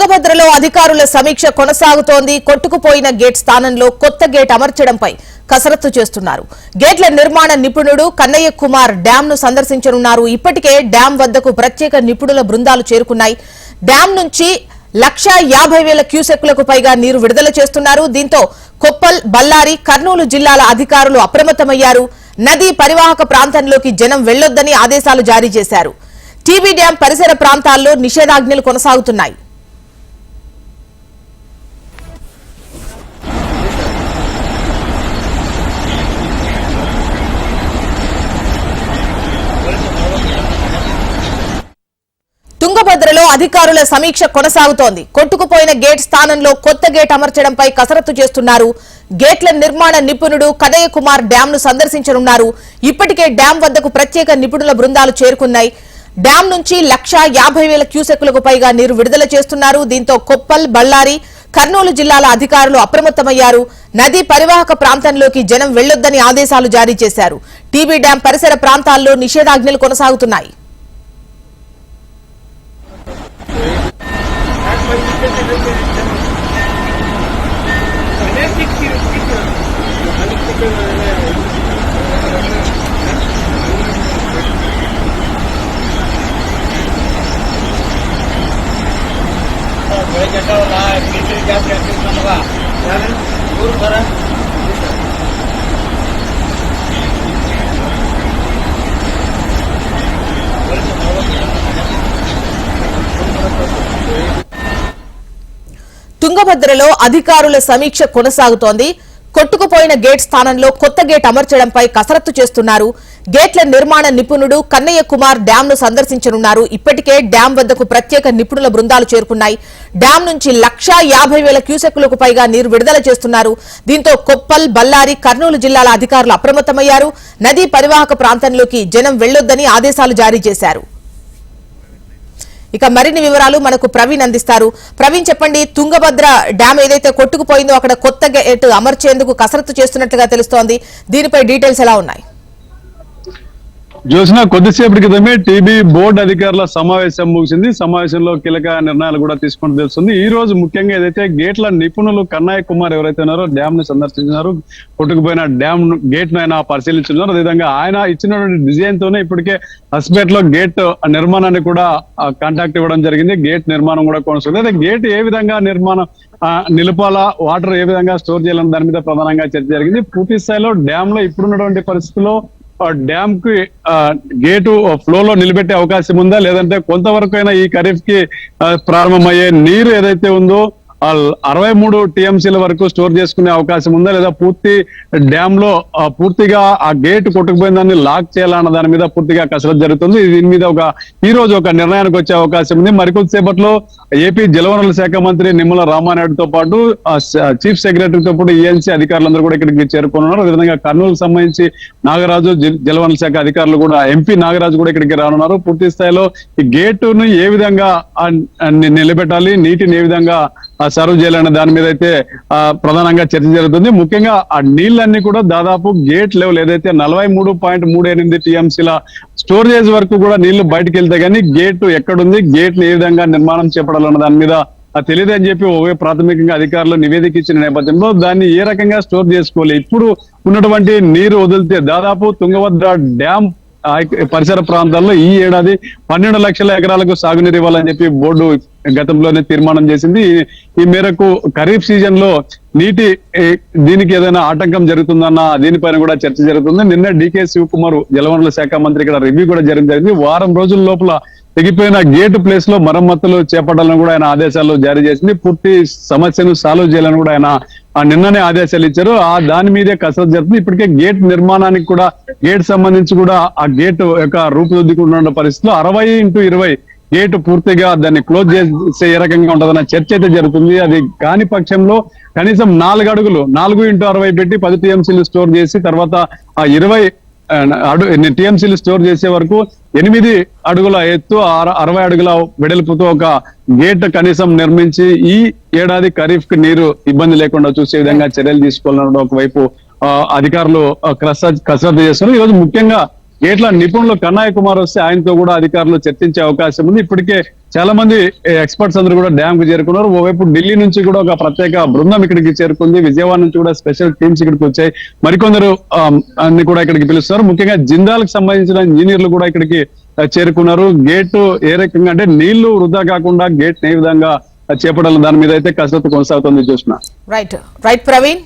తుంగభద్రలో అధికారుల సమీక్ష కొనసాగుతోంది. కొట్టుకుపోయిన గేట్ స్థానంలో కొత్త గేట్ అమర్చడంపై కసరత్తు చేస్తున్నారు. గేట్ల నిర్మాణ నిపుణుడు కన్నయ్య కుమార్ డ్యాం ను సందర్శించనున్నారు. ఇప్పటికే డ్యాం వద్దకు ప్రత్యేక నిపుణుల బృందాలు చేరుకున్నాయి. డ్యాం నుంచి లక్ష యాభై వేల క్యూసెక్కులకు పైగా నీరు విడుదల చేస్తున్నారు. దీంతో కొప్పల్ బళ్ళారి కర్నూలు జిల్లాల అధికారులు అప్రమత్తమయ్యారు. నదీ పరివాహక ప్రాంతంలోకి జనం వెళ్ళొద్దని ఆదేశాలు జారీ చేశారు. టీబీ డ్యాం పరిసర ప్రాంతాల్లో నిషేధాజ్ఞలు కొనసాగుతున్నాయి. తుంగభద్రలో అధికారుల సమీక్ష కొనసాగుతోంది. కొట్టుకుపోయిన గేట్ స్థానంలో కొత్త గేట్ అమర్చడంపై కసరత్తు చేస్తున్నారు. గేట్ల నిర్మాణ నిపుణుడు కదయ్య కుమార్ డ్యాం ను సందర్శించనున్నారు. ఇప్పటికే డ్యాం వద్దకు ప్రత్యేక నిపుణుల బృందాలు చేరుకున్నాయి. డ్యాం నుంచి లక్ష యాభై వేల క్యూసెక్కులకు పైగా నీరు విడుదల చేస్తున్నారు. దీంతో కొప్పల్ బళ్ళారి కర్నూలు జిల్లాల అధికారులు అప్రమత్తమయ్యారు. నదీ పరివాహక ప్రాంతంలోకి జనం వెళ్ళొద్దని ఆదేశాలు జారీ చేశారు. టీబీ డ్యాం పరిసర ప్రాంతాల్లో నిషేధాజ్ఞలు కొనసాగుతున్నాయి. Buraya geçer ola, bir bir gel gelsin sana bak. Yani, vurun sana. తుంగభద్రలో అధికారుల సమీక్ష కొనసాగుతోంది. కొట్టుకుపోయిన గేట్ స్థానంలో కొత్త గేట్ అమర్చడంపై కసరత్తు చేస్తున్నారు. గేట్ల నిర్మాణ నిపుణుడు కన్నయ్య కుమార్ డ్యాం ను సందర్శించనున్నారు. ఇప్పటికే డ్యాం వద్దకు ప్రత్యేక నిపుణుల బృందాలు చేరుకున్నాయి. డ్యాం నుంచి లక్షా యాభై వేల క్యూసెక్కులకు పైగా నీరు విడుదల చేస్తున్నారు. దీంతో కొప్పల్ బల్లారి కర్నూలు జిల్లాల అధికారులు అప్రమత్తమయ్యారు. నదీ పరివాహక ప్రాంతంలోకి జనం వెళ్ళొద్దని ఆదేశాలు జారీ చేశారు. ఇక మరిన్ని వివరాలు మనకు ప్రవీణ్ అందిస్తారు. ప్రవీణ్ చెప్పండి తుంగభద్ర డ్యామ్ ఏదైతే కొట్టుకుపోయిందో అక్కడ కొత్త గేట్ అమర్చేందుకు కసరత్తు చేస్తున్నట్లుగా తెలుస్తోంది. దీనిపై డీటెయిల్స్ ఎలా ఉన్నాయి? చూసిన కొద్దిసేపటి క్రితమే టీబీ బోర్డు అధికారుల సమావేశం ముగిసింది. సమావేశంలో కీలక నిర్ణయాలు కూడా తీసుకుంటూ తెలుస్తుంది. ఈ రోజు ముఖ్యంగా ఏదైతే గేట్ల నిపుణులు కన్నయ్య కుమార్ ఎవరైతే ఉన్నారో డ్యామ్ని సందర్శించినారు. కొట్టుకుపోయిన డ్యామ్ గేట్ను ఆయన పరిశీలించున్నారు. అదేవిధంగా ఆయన ఇచ్చినటువంటి డిజైన్ తోనే ఇప్పటికే హస్పేట్లో గేట్ నిర్మాణాన్ని కూడా కాంటాక్ట్ ఇవ్వడం జరిగింది. గేట్ నిర్మాణం కూడా కొనసాగుతుంది అయితే గేట్ ఏ విధంగా నిర్మాణం ఆ, నిలుపాలా వాటర్ ఏ విధంగా స్టోర్ చేయాలని దాని మీద ప్రధానంగా చర్చ జరిగింది. పూర్తి స్థాయిలో డ్యామ్లో ఇప్పుడున్నటువంటి పరిస్థితుల్లో డ్యామ్కి ఆ, గేటు ఫ్లో లో నిలబెట్టే అవకాశం ఉందా? లేదంటే కొంతవరకు అయినా ఈ ఖరీఫ్కి ప్రారంభమయ్యే నీరు ఏదైతే ఉందో అరవై మూడు టీఎంసీల వరకు స్టోర్ చేసుకునే అవకాశం ఉందా? లేదా పూర్తి డ్యామ్లో పూర్తిగా ఆ గేట్ కొట్టుకుపోయిన దాన్ని లాక్ చేయాలన్న దాని మీద పూర్తిగా కసరత్తు జరుగుతుంది. దీని మీద ఒక ఈ రోజు ఒక నిర్ణయానికి వచ్చే అవకాశం ఉంది. మరికొద్దిసేపట్లో ఏపీ జలవనరుల శాఖ మంత్రి నిమ్మల రామానాయుడుతో పాటు చీఫ్ సెక్రటరీతో పాటు ఈఎన్సీ అధికారులందరూ కూడా ఇక్కడికి చేరుకున్నారు అదేవిధంగా కర్నూలు సంబంధించి నాగరాజు జలవనరుల శాఖ అధికారులు కూడా ఎంపీ నాగరాజు కూడా ఇక్కడికి రానున్నారు. పూర్తి స్థాయిలో ఈ గేటును ఏ విధంగా నిలబెట్టాలి? నీటిని ఏ విధంగా సర్వ్ చేయాలనే దాని మీద అయితే ప్రధానంగా చర్చ జరుగుతుంది. ముఖ్యంగా ఆ నీళ్ళన్నీ కూడా దాదాపు గేట్ లెవెల్ ఏదైతే నలభై మూడు పాయింట్ మూడు ఎనిమిది టీఎంసీల స్టోరేజ్ వరకు కూడా నీళ్ళు బయటకు వెళ్తే కానీ గేట్ ఎక్కడుంది గేట్ ఏ విధంగా నిర్మాణం చేపడాలన్న దాని మీద తెలియదు అని చెప్పి ఓవే ప్రాథమికంగా అధికారులు నివేదిక ఇచ్చిన నేపథ్యంలో దాన్ని ఏ రకంగా స్టోర్ చేసుకోవాలి? ఇప్పుడు ఉన్నటువంటి నీరు వదిలితే దాదాపు తుంగభద్ర డ్యామ్ పరిసర ప్రాంతాల్లో ఈ ఏడాది పన్నెండు లక్షల ఎకరాలకు సాగునీరు ఇవ్వాలని చెప్పి బోర్డు గతంలోనే తీర్మానం చేసింది. ఈ- మేరకు ఖరీఫ్ సీజన్లో నీటి దీనికి ఏదైనా ఆటంకం జరుగుతుందన్న దీనిపైన కూడా చర్చ జరుగుతుంది. నిన్న డికే శివకుమార్ జలవనరుల శాఖ మంత్రి ఇక్కడ రివ్యూ కూడా జరిగింది జరిగింది. వారం రోజుల లోపల తెగిపోయిన గేట్ ప్లేస్లో మరమ్మతులు చేపట్టాలని కూడా ఆయన ఆదేశాలు జారీ చేసింది. పూర్తి సమస్యను సాల్వ్ చేయాలని కూడా ఆయన ఆ నిన్ననే ఆదేశాలు ఇచ్చారు. ఆ దాని మీదే కసరత్తు జరుగుతుంది. ఇప్పటికే గేట్ నిర్మాణానికి కూడా గేట్ సంబంధించి కూడా ఆ గేట్ యొక్క రూపుదిద్దుకుంటున్న పరిస్థితిలో అరవై ఇంటూ ఇరవై గేట్ పూర్తిగా దాన్ని క్లోజ్ చేసే ఏ రకంగా ఉంటుందన్న చర్చ అయితే జరుగుతుంది. అది కాని పక్షంలో కనీసం నాలుగు అడుగులు నాలుగు ఇంటూ అరవై పెట్టి పది టీఎంసీలు స్టోర్ చేసి తర్వాత ఆ ఇరవై అడు టీఎంసీలు స్టోర్ చేసే వరకు ఎనిమిది అడుగుల ఎత్తు అర- అరవై అడుగుల వెడల్పుతో ఒక గేట్ కనీసం నిర్మించి ఈ ఏడాది ఖరీఫ్కి నీరు ఇబ్బంది లేకుండా చూసే విధంగా చర్యలు తీసుకోవాలన్న ఒకవైపు అధికారులు కసరత్తు చేస్తున్నారు. ఈ రోజు ముఖ్యంగా గేట్ల నిపుణులు కన్నయ్య కుమార్ వస్తే ఆయనతో కూడా అధికారులు చర్చించే అవకాశం ఉంది. ఇప్పటికే చాలా మంది ఎక్స్పర్ట్స్ అందరూ కూడా డ్యామ్కు చేరుకున్నారు. ఓవైపు ఢిల్లీ నుంచి కూడా ఒక ప్రత్యేక బృందం ఇక్కడికి చేరుకుంది. విజయవాడ నుంచి కూడా స్పెషల్ టీమ్స్ ఇక్కడికి వచ్చాయి. మరికొందరు అన్ని కూడా ఇక్కడికి పిలుస్తున్నారు. ముఖ్యంగా జిందాలకు సంబంధించిన ఇంజనీర్లు కూడా ఇక్కడికి చేరుకున్నారు. గేట్ ఏ రకంగా అంటే నీళ్ళు వృధా కాకుండా గేట్ ఏ విధంగా చేపడాలి దాని మీద అయితే కసరత్తు కొనసాగుతుంది చూసిన రైట్ రైట్ ప్రవీణ్